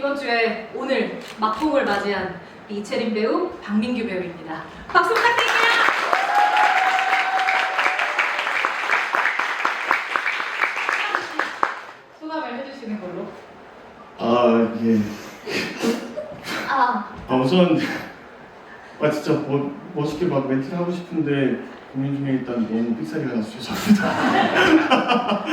이번 주에 오늘 막공을 맞이한 이채린 배우, 박민규 배우입니다. 박수 부탁드립니다. 소감을 해주시는 걸로. 아 예. 아, 아 우선 아 진짜 멋, 멋있게 막 멘트를 하고 싶은데 고민 중에 일단 너무 삑사리가 나서 죄송합니다.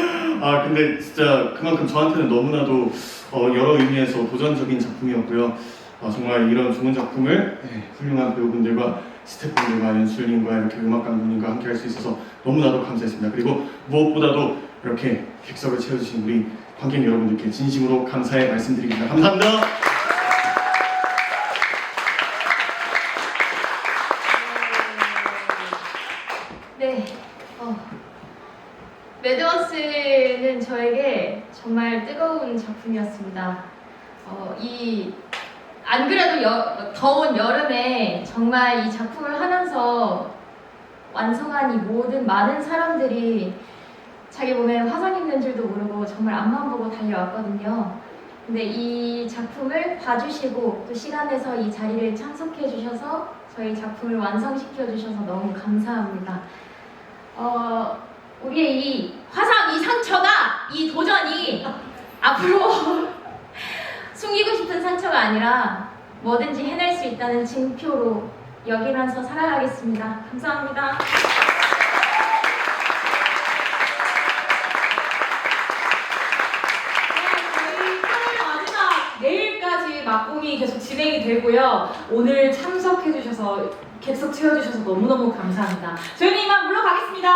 아 근데 진짜 그만큼 저한테는 너무나도 어, 여러 의미에서 도전적인 작품이었고요. 아, 정말 이런 좋은 작품을 네, 훌륭한 배우분들과 스태프분들과 연출님과 이렇게 음악 감독님과 함께 할 수 있어서 너무나도 감사했습니다. 그리고 무엇보다도 이렇게 객석을 채워주신 우리 관객 여러분들께 진심으로 감사의 말씀드립니다. 감사합니다. 네. 어. 매드워스는 저에게 정말 뜨거운 작품이었습니다. 어, 이, 안 그래도 여- 더운 여름에 정말 이 작품을 하면서 완성한 이 모든 많은 사람들이 자기 몸에 화상 입는 줄도 모르고 정말 앞만 보고 달려왔거든요. 근데 이 작품을 봐주시고 또 시간에서 이 자리를 참석해 주셔서 저희 작품을 완성시켜 주셔서 너무 감사합니다. 어, 우리의 이 화상, 이 상처가, 이 도전이 앞으로 숨기고 싶은 상처가 아니라 뭐든지 해낼 수 있다는 증표로 여기면서 살아가겠습니다. 감사합니다. 저희 8월 마지막 막공이 계속 진행이 되고요. 오늘 참석해주셔서 객석 채워주셔서 너무너무 감사합니다. 저희는 이만 물러가겠습니다.